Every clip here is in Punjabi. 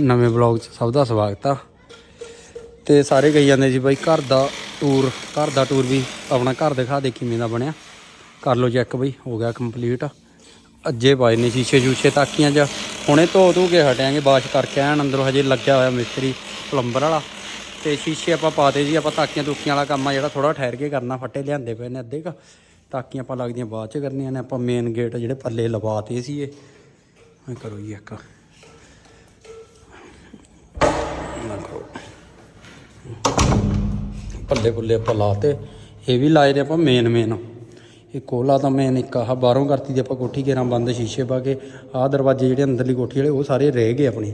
ਨਵੇਂ ਬਲੌਗ 'ਚ ਸਭ ਦਾ ਸਵਾਗਤ ਆ। ਤੇ ਸਾਰੇ ਕਹੀ ਜਾਂਦੇ ਸੀ ਬਾਈ ਘਰ ਦਾ ਟੂਰ ਘਰ ਦਾ ਟੂਰ ਵੀ ਆਪਣਾ ਘਰ ਦਿਖਾ ਦੇ ਕਿਵੇਂ ਦਾ ਬਣਿਆ। ਕਰ ਲਓ ਚੈੱਕ ਬਈ, ਹੋ ਗਿਆ ਕੰਪਲੀਟ ਅੱਜੇ ਪਾਏ ਨੇ ਸ਼ੀਸ਼ੇ ਜੂਸ਼ੇ ਤਾਕੀਆਂ 'ਚ ਹੁਣੇ ਧੋ ਧੂ ਕੇ ਹਟਿਆਂਗੇ ਬਾਸ਼ ਕਰਕੇ ਆਣ ਅੰਦਰੋਂ ਹਜੇ ਲੱਗਿਆ ਹੋਇਆ ਮਿਸਤਰੀ ਪਲੰਬਰ ਵਾਲਾ। ਤੇ ਸ਼ੀਸ਼ੇ ਆਪਾਂ ਪਾਤੇ ਜੀ, ਆਪਾਂ ਤਾਕੀਆਂ ਤੁਕੀਆਂ ਵਾਲਾ ਕੰਮ ਆ ਜਿਹੜਾ ਥੋੜਾ ਠਹਿਰ ਕੇ ਕਰਨਾ, ਫੱਟੇ ਲਿਆਂਦੇ ਪਏ ਨੇ ਅੱਧੇ ਕ। ਤਾਕੀਆਂ ਆਪਾਂ ਲੱਗਦੀਆਂ ਬਾਅਦ 'ਚ ਕਰਨੀਆਂ ਨੇ, ਆਪਾਂ ਮੇਨ ਗੇਟ ਜਿਹੜੇ ਪੱਲੇ ਲਵਾਤੇ ਸੀ ਇਹ ਕਰੋ ਜੀ ਇੱਕ। ਕਰੋ। ਪੱਲੇ ਪੁੱਲੇ ਆਪਾਂ ਲਾਤੇ। ਇਹ ਵੀ ਲਾਏ ਨੇ ਆਪਾਂ ਮੇਨ ਮੇਨ ਇਹ ਕੋਲਾ ਤਾਂ ਮੇਨ ਇੱਕ ਆਹ ਬਾਹਰੋਂ ਕਰਤੀ ਦੀ ਆਪਾਂ ਕੋਠੀ ਘੇਰਾਂ ਬੰਦ, ਸ਼ੀਸ਼ੇ ਪਾ ਕੇ। ਆਹ ਦਰਵਾਜ਼ੇ ਜਿਹੜੇ ਅੰਦਰਲੀ ਕੋਠੀ ਵਾਲੇ, ਉਹ ਸਾਰੇ ਰਹਿ ਗਏ ਆਪਣੀ।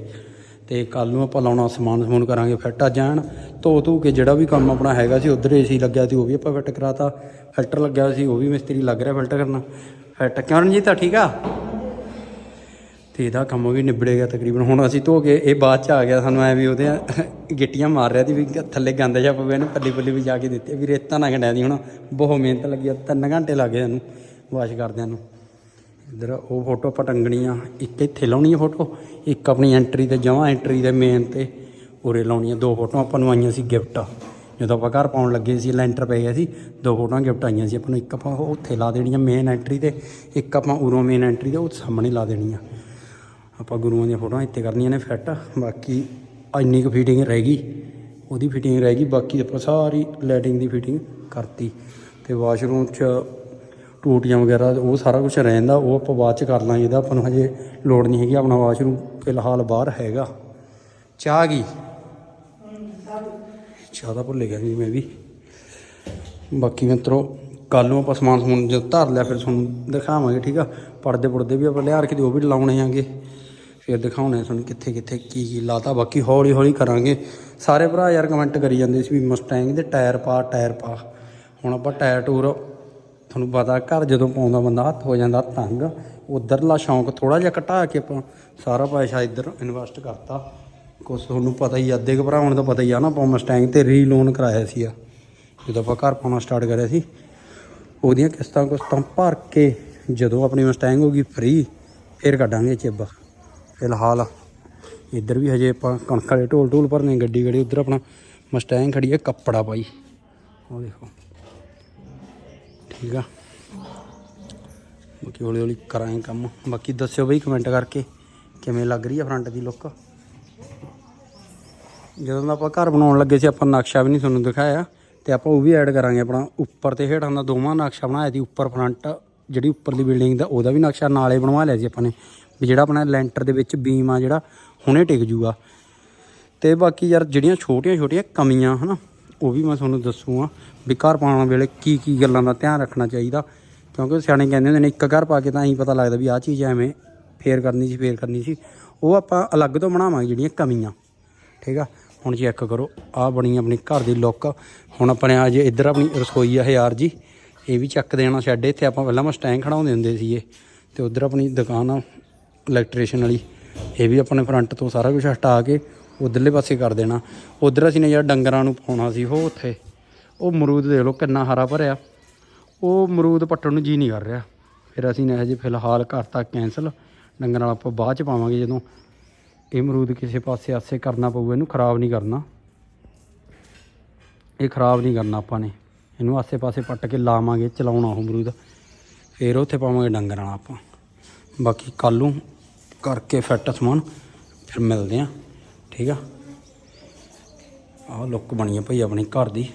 ਤੇ ਕੱਲ ਨੂੰ ਆਪਾਂ ਲਾਉਣਾ, ਸਮਾਨ ਸਮੂਨ ਕਰਾਂਗੇ, ਫਿੱਟ ਆ ਜਾਣ। ਧੋ ਧੂ ਕੇ ਜਿਹੜਾ ਵੀ ਕੰਮ ਆਪਣਾ ਹੈਗਾ ਸੀ, ਉਧਰ ਏਸੀ ਲੱਗਿਆ ਸੀ, ਉਹ ਵੀ ਆਪਾਂ ਫਿੱਟ ਕਰਾਤਾ। ਫਿਲਟਰ ਲੱਗਿਆ ਸੀ, ਉਹ ਵੀ ਮਿਸਤਰੀ ਲੱਗ ਰਿਹਾ ਫਿਲਟਰ ਕਰਨਾ। ਫਿੱਟ ਕਿਉਂ ਰਣਜੀਤ, ਆ ਠੀਕ ਆ? ਤੇ ਇਹਦਾ ਕੰਮ ਵੀ ਨਿਬੜੇਗਾ ਤਕਰੀਬਨ। ਹੁਣ ਅਸੀਂ ਧੋ ਕੇ ਇਹ ਬਾਅਦ ਚ ਆ ਗਿਆ, ਸਾਨੂੰ ਐ ਵੀ ਉਹਦੇ ਗਿੱਟੀਆਂ ਮਾਰ ਰਿਹਾ ਸੀ ਵੀ ਥੱਲੇ ਗੰਦ ਜਾ ਪਵੇ ਇਹਨੂੰ ਪੱਲੀ ਪੱਲੀ ਵੀ ਜਾ ਕੇ ਦਿੱਤੇ। ਵੀ ਰੇਤਾ ਨਾ ਗੰਡਿਆ ਦੀ ਹੁਣ। ਬਹੁਤ ਮਿਹਨਤ ਲੱਗੀ ਆ, ਤਿੰਨ ਘੰਟੇ ਲੱਗ ਗਏ ਸਾਨੂੰ ਵਾਸ਼ ਕਰਦਿਆਂ ਨੂੰ। ਇਧਰ ਉਹ ਫੋਟੋ ਆਪਾਂ ਟੰਗਣੀ ਆ ਇੱਕ ਇੱਥੇ ਲਾਉਣੀ ਆ ਫੋਟੋ, ਇੱਕ ਆਪਣੀ ਐਂਟਰੀ ਤੇ, ਜਮਾਂ ਐਂਟਰੀ ਦੇ ਮੇਨ ਤੇ ਉਰੇ ਲਾਉਣੀ ਆ ਦੋ ਫੋਟੋਆਂ ਆਪਾਂ ਨੂੰ ਆਈਆਂ ਸੀ ਗਿਫਟ। ਜਦੋਂ ਆਪਾਂ ਘਰ ਪਾਉਣ ਲੱਗੇ ਸੀ, ਲੈਂਟਰ ਪੈ ਗਿਆ ਸੀ, ਦੋ ਫੋਟੋਆਂ ਗਿਫਟ ਆਈਆਂ ਸੀ ਆਪਾਂ ਨੂੰ। ਇੱਕ ਆਪਾਂ ਉਹ ਉੱਥੇ ਲਾ ਦੇਣੀਆਂ ਮੇਨ ਐਂਟਰੀ ਤੇ, ਇੱਕ ਆਪਾਂ ਉਰੋਂ ਮੇਨ ਐਂਟਰੀ 'ਤੇ ਉਹ ਸਾਹਮਣੇ ਲਾ ਦੇਣੀ ਆ ਆਪਾਂ ਗੁਰੂਆਂ ਦੀਆਂ ਫੋਟੋਆਂ ਇੱਥੇ ਕਰਨੀਆਂ ਨੇ ਫਿੱਟ, ਬਾਕੀ ਇੰਨੀ ਕੁ ਫਿਟਿੰਗ ਰਹਿ ਗਈ, ਉਹਦੀ ਫਿਟਿੰਗ ਰਹਿ ਗਈ, ਬਾਕੀ ਆਪਾਂ ਸਾਰੀ ਲਾਈਟਿੰਗ ਦੀ ਫਿਟਿੰਗ ਕਰਤੀ ਤੇ ਵਾਸ਼ਰੂਮ 'ਚ ਟੂਟੀਆਂ ਵਗੈਰਾ, ਉਹ ਸਾਰਾ ਕੁਝ ਰਹਿੰਦਾ ਉਹ ਆਪਾਂ ਬਾਅਦ 'ਚ ਕਰ ਲਾਂਗੇ, ਇਹਦਾ ਆਪਾਂ ਨੂੰ ਹਜੇ ਲੋੜ ਨਹੀਂ ਹੈਗੀ, ਆਪਣਾ ਵਾਸ਼ਰੂਮ ਫਿਲਹਾਲ ਬਾਹਰ ਹੈਗਾ। ਚਾਹ ਗਈ ਚਾਹ ਦਾ ਭੁੱਲ ਗਿਆ ਸੀ ਮੈਂ ਵੀ। ਬਾਕੀ ਮਿੱਤਰੋ ਕੱਲ ਨੂੰ ਆਪਾਂ ਸਮਾਨ ਸਮੂਨ ਜਦ ਧਰ ਲਿਆ, ਫਿਰ ਤੁਹਾਨੂੰ ਦਿਖਾਵਾਂਗੇ, ਠੀਕ ਆ? ਪਰਦੇ ਪੁਰਦੇ ਵੀ ਆਪਾਂ ਲਿਆ ਕੇ ਉਹ ਵੀ ਲਾਉਣੇ ਆਂਗੇ। ਫਿਰ ਦਿਖਾਉਣੇ ਆ ਤੁਹਾਨੂੰ ਕਿੱਥੇ ਕਿੱਥੇ ਕੀ ਕੀ ਲਾਤਾ। ਬਾਕੀ ਹੌਲੀ ਹੌਲੀ ਕਰਾਂਗੇ। ਸਾਰੇ ਭਰਾ ਯਾਰ ਕਮੈਂਟ ਕਰੀ ਜਾਂਦੇ ਸੀ ਵੀ ਮਸਟੈਂਗ ਦੇ ਟਾਇਰ ਪਾ ਟਾਇਰ ਪਾ। ਹੁਣ ਆਪਾਂ ਟਾਇਰ ਟੂਰ ਤੁਹਾਨੂੰ ਪਤਾ ਘਰ ਜਦੋਂ ਪਾਉਂਦਾ ਬੰਦਾ ਹੱਥ ਹੋ ਜਾਂਦਾ ਤੰਗ। ਉਧਰਲਾ ਸ਼ੌਂਕ ਥੋੜਾ ਜਿਹਾ ਘਟਾ ਕੇ ਆਪਾਂ ਸਾਰਾ ਪੈਸਾ ਇੱਧਰ ਇਨਵੈਸਟ ਕਰਤਾ। ਕੁਛ ਤੁਹਾਨੂੰ ਪਤਾ ਹੀ ਆ, ਅੱਧੇ ਕੁ ਭਰਾਵਾਂ ਨੂੰ ਤਾਂ ਪਤਾ ਹੀ ਆ ਨਾ ਆਪਾਂ ਮਸਟੈਂਗ ਤੇ ਰੀ ਲੋਨ ਕਰਾਇਆ ਸੀ ਆ। ਜਦੋਂ ਆਪਾਂ ਘਰ ਪਾਉਣਾ ਸਟਾਰਟ ਕਰਿਆ ਸੀ। ਉਹਦੀਆਂ ਕਿਸ਼ਤਾਂ ਕੁਸ਼ਤਾਂ ਭਰ ਕੇ ਜਦੋਂ ਆਪਣੀ ਮਸਟੈਂਗ ਹੋਗੀ ਫ੍ਰੀ ਫਿਰ ਕੱਢਾਂਗੇ ਚਿੱਬ। ਫਿਲਹਾਲ ਇੱਧਰ ਵੀ ਹਜੇ ਆਪਾਂ ਕਣਕ ਵਾਲੇ ਢੋਲ ਢੋਲ ਭਰਨੇ, ਗੱਡੀ ਗੱਡੀ ਉੱਧਰ ਆਪਣਾ ਮਸਟੈਂਗ ਖੜੀ ਹੈ, ਕੱਪੜਾ ਪਾਈ ਉਹ ਦੇਖੋ। ਠੀਕ ਆ। ਬਾਕੀ ਹੌਲੀ ਹੌਲੀ ਕਰਾਂਗੇ ਕੰਮ। ਬਾਕੀ ਦੱਸਿਓ ਬਈ ਕਮੈਂਟ ਕਰਕੇ ਕਿਵੇਂ ਲੱਗ ਰਹੀ ਆ ਫਰੰਟ ਦੀ ਲੁੱਕ ਜਦੋਂ ਦਾ ਆਪਾਂ ਘਰ ਬਣਾਉਣ ਲੱਗੇ ਸੀ, ਆਪਾਂ ਨਕਸ਼ਾ ਵੀ ਨਹੀਂ ਤੁਹਾਨੂੰ ਦਿਖਾਇਆ। ਤੇ ਆਪਾਂ ਉਹ ਵੀ ਐਡ ਕਰਾਂਗੇ ਆਪਣਾ ਉੱਪਰ ਤੇ ਹੇਠਾਂ ਦਾ ਦੋਵਾਂ ਨਕਸ਼ਾ ਬਣਾਇਆ ਸੀ, ਉੱਪਰ ਫਰੰਟ ਜਿਹੜੀ ਉੱਪਰਲੀ ਬਿਲਡਿੰਗ ਦਾ, ਉਹਦਾ ਵੀ ਨਕਸ਼ਾ ਨਾਲੇ ਬਣਵਾ ਲਿਆ ਸੀ ਆਪਾਂ ਨੇ। ਵੀ ਜਿਹੜਾ ਆਪਣਾ ਲੈਂਟਰ ਦੇ ਵਿੱਚ ਬੀਮ ਆ ਜਿਹੜਾ, ਹੁਣੇ ਟਿਕ ਜੂਗਾ। ਤੇ ਬਾਕੀ ਯਾਰ ਜਿਹੜੀਆਂ ਛੋਟੀਆਂ ਛੋਟੀਆਂ ਕਮੀਆਂ, ਹਨਾ, ਉਹ ਵੀ ਮੈਂ ਤੁਹਾਨੂੰ ਦੱਸੂਗਾ ਵੀ ਘਰ ਪਾਉਣ ਵੇਲੇ ਕੀ ਕੀ ਗੱਲਾਂ ਦਾ ਧਿਆਨ ਰੱਖਣਾ ਚਾਹੀਦਾ। ਕਿਉਂਕਿ ਸਿਆਣੇ ਕਹਿੰਦੇ ਹੁੰਦੇ ਨੇ, ਇੱਕ ਘਰ ਪਾ ਕੇ ਤਾਂ ਹੀ ਪਤਾ ਲੱਗਦਾ ਵੀ ਆਹ ਚੀਜ਼ ਐਵੇਂ ਫੇਰ ਕਰਨੀ ਸੀ, ਫੇਰ ਕਰਨੀ ਸੀ। ਉਹ ਆਪਾਂ ਅਲੱਗ ਤੋਂ ਬਣਾਵਾਂਗੇ ਜਿਹੜੀਆਂ ਕਮੀਆਂ। ਠੀਕ ਆ? ਹੁਣ ਚੈੱਕ ਕਰੋ, ਆਹ ਬਣੀ ਆਪਣੀ ਘਰ ਦੀ ਲੁੱਕ ਹੁਣ ਆਪਣੇ ਆ ਜੇ ਇੱਧਰ ਆਪਣੀ ਰਸੋਈ ਆ ਹਜ਼ਾਰ ਜੀ, ਇਹ ਵੀ ਚੱਕ ਦੇਣਾ ਸ਼ੈੱਡ ਇੱਥੇ ਆਪਾਂ ਪਹਿਲਾਂ ਮਸਟੈਂਗ ਖੜਾਉਂਦੇ ਹੁੰਦੇ ਸੀਗੇ। ਤੇ ਉਧਰ ਆਪਣੀ ਦੁਕਾਨ ਆ ਇਲੈਕਟ੍ਰੀਸ਼ਨ ਵਾਲੀ, ਇਹ ਵੀ ਆਪਣੇ ਫਰੰਟ ਤੋਂ ਸਾਰਾ ਕੁਝ ਹਟਾ ਕੇ ਉਧਰਲੇ ਪਾਸੇ ਕਰ ਦੇਣਾ। ਉਧਰ ਅਸੀਂ ਨੇ ਜਿਹੜਾ ਡੰਗਰਾਂ ਨੂੰ ਪਾਉਣਾ ਸੀ, ਉਹ ਉੱਥੇ। ਉਹ ਮਰੂਦ ਦੇਖ ਲਓ ਕਿੰਨਾ ਹਰਾ ਭਰਿਆ। ਉਹ ਮਰੂਦ ਪੱਟਣ ਨੂੰ ਜੀ ਨਹੀਂ ਕਰ ਰਿਹਾ। ਫਿਰ ਅਸੀਂ ਨੇ ਹਜੇ ਫਿਲਹਾਲ ਕਰਤਾ ਕੈਂਸਲ ਡੰਗਰਾਂ ਵਾਲਾ ਆਪਾਂ ਬਾਅਦ ਚ ਪਾਵਾਂਗੇ ਜਦੋਂ ਇਹ ਮਰੂਦ ਕਿਸੇ ਪਾਸੇ ਆਸੇ ਕਰਨਾ ਪਊਗਾ ਇਹਨੂੰ ਖਰਾਬ ਨਹੀਂ ਕਰਨਾ। ਇਹ ਖਰਾਬ ਨਹੀਂ ਕਰਨਾ ਆਪਾਂ ਨੇ। ਇਹਨੂੰ ਆਸੇ ਪਾਸੇ ਪੱਟ ਕੇ ਲਾਵਾਂਗੇ, ਚਲਾਉਣਾ ਉਹ ਅਮਰੂਦ। ਫਿਰ ਉੱਥੇ ਪਾਵਾਂਗੇ ਡੰਗਰਾਂ ਵਾਲਾ ਆਪਾਂ। ਬਾਕੀ ਕੱਲ ਨੂੰ ਕਰਕੇ ਫਿੱਟ ਸਮਾਨ, ਫਿਰ ਮਿਲਦੇ ਆ ਠੀਕ ਆ? ਆਹ ਲੁੱਕ ਬਣੀ ਆ ਭਾਈ ਆਪਣੀ ਘਰ ਦੀ।